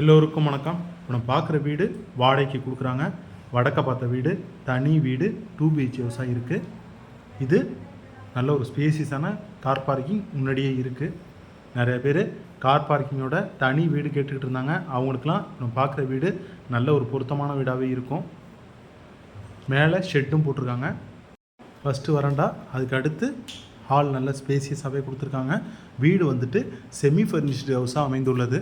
எல்லோருக்கும் வணக்கம். இப்போ நம்ம பார்க்குற வீடு வாடகைக்கு கொடுக்குறாங்க. வடக்க பார்த்த வீடு தனி வீடு டூ பிஹெச் ஹவுஸாக இருக்குது இது நல்ல ஒரு ஸ்பேசியஸான கார் பார்க்கிங் முன்னாடியே இருக்குது நிறைய பேர் கார் பார்க்கிங்கோட தனி வீடு கேட்டுக்கிட்டு இருந்தாங்க. அவங்களுக்குலாம் நம்ம பார்க்குற வீடு நல்ல ஒரு பொருத்தமான வீடாகவே இருக்கும். மேலே ஷெட்டும் போட்டிருக்காங்க. ஃபஸ்ட்டு வரண்டா அதுக்கு அடுத்து ஹால் நல்ல ஸ்பேசியஸாகவே கொடுத்துருக்காங்க. வீடு வந்துட்டு செமி ஃபர்னிஷ்டு ஹவுஸாக அமைந்துள்ளது.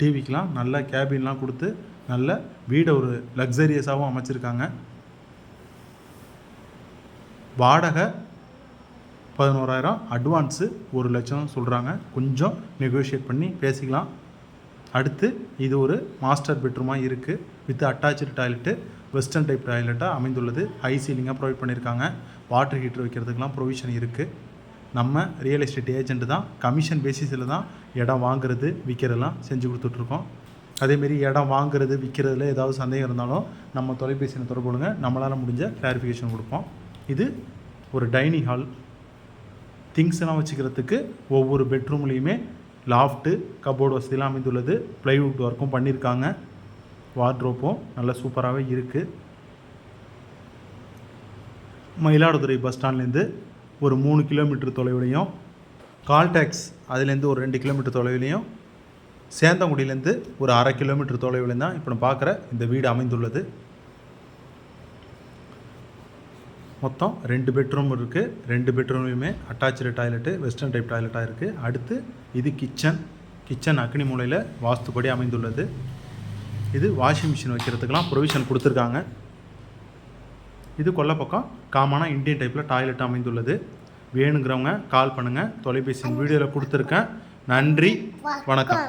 டிவிக்கெலாம் நல்ல கேபின்லாம் கொடுத்து நல்ல வீடை ஒரு லக்ஸரியஸாகவும் அமைச்சிருக்காங்க. வாடகை பதினோராயிரம் அட்வான்ஸு ஒரு லட்சம் சொல்கிறாங்க கொஞ்சம் நெகோஷியேட் பண்ணி பேசிக்கலாம். அடுத்து இது ஒரு மாஸ்டர் பெட்ரூமாக இருக்குது with attach toilet western type டாய்லெட்டாக அமைந்துள்ளது. ஹை சீலிங்காக ப்ரொவைட் பண்ணியிருக்காங்க வாட்டர் ஹீட்டர் வைக்கிறதுக்கெலாம் ப்ரொவிஷன் இருக்குது நம்ம ரியல் எஸ்டேட் ஏஜென்ட் தான் கமிஷன் பேசிஸில் தான் இடம் வாங்குறது விற்கிறதெல்லாம் செஞ்சு கொடுத்துட்ருக்கோம். அதேமாரி இடம் வாங்குறது விற்கிறதுல ஏதாவது சந்தேகம் இருந்தாலும் நம்ம தொலைபேசியில் தொடர்பு கொள்ளுங்க. நம்மளால் முடிஞ்ச கிளாரிஃபிகேஷன் கொடுப்போம். இது ஒரு டைனிங் ஹால் திங்ஸ்லாம் எல்லாம் வச்சுக்கிறதுக்கு ஒவ்வொரு பெட்ரூம்லேயுமே லாஃப்ட்டு கபோர்டு வசதியெலாம் அமைந்துள்ளது. ப்ளைவுட் ஒர்க்கும் பண்ணியிருக்காங்க. வார்ட்ரோப்பும் நல்ல சூப்பராகவே இருக்குது மயிலாடுதுறை பஸ் ஸ்டாண்ட்லேருந்து ஒரு மூணு கிலோமீட்டர் தொலைவிலையும் கால் டேக்ஸ் அதுலேருந்து ஒரு ரெண்டு கிலோமீட்டர் தொலைவிலையும் சேந்தங்குடியிலேருந்து ஒரு அரை கிலோமீட்டர் தொலைவில் தான் இப்போ நம்ம பார்க்குற இந்த வீடு அமைந்துள்ளது. மொத்தம் ரெண்டு பெட்ரூம் இருக்குது ரெண்டு பெட்ரூம்லையுமே அட்டாச்சு டாய்லெட்டு வெஸ்டர்ன் டைப் டாய்லெட்டாக இருக்குது அடுத்து இது கிச்சன். கிச்சன் அக்னி மூலையில் வாஸ்துப்படி அமைந்துள்ளது. இது வாஷிங் மிஷின் வைக்கிறதுக்கெலாம் ப்ரொவிஷன் கொடுத்துருக்காங்க. இது கொல்லை பக்கம் காமனாக இந்தியன் டைப்பில் டாய்லெட் அமைந்துள்ளது. வேணுங்கிறவங்க கால் பண்ணுங்கள் தொலைபேசி வீடியோவில் கொடுத்துருக்கேன். நன்றி. வணக்கம்.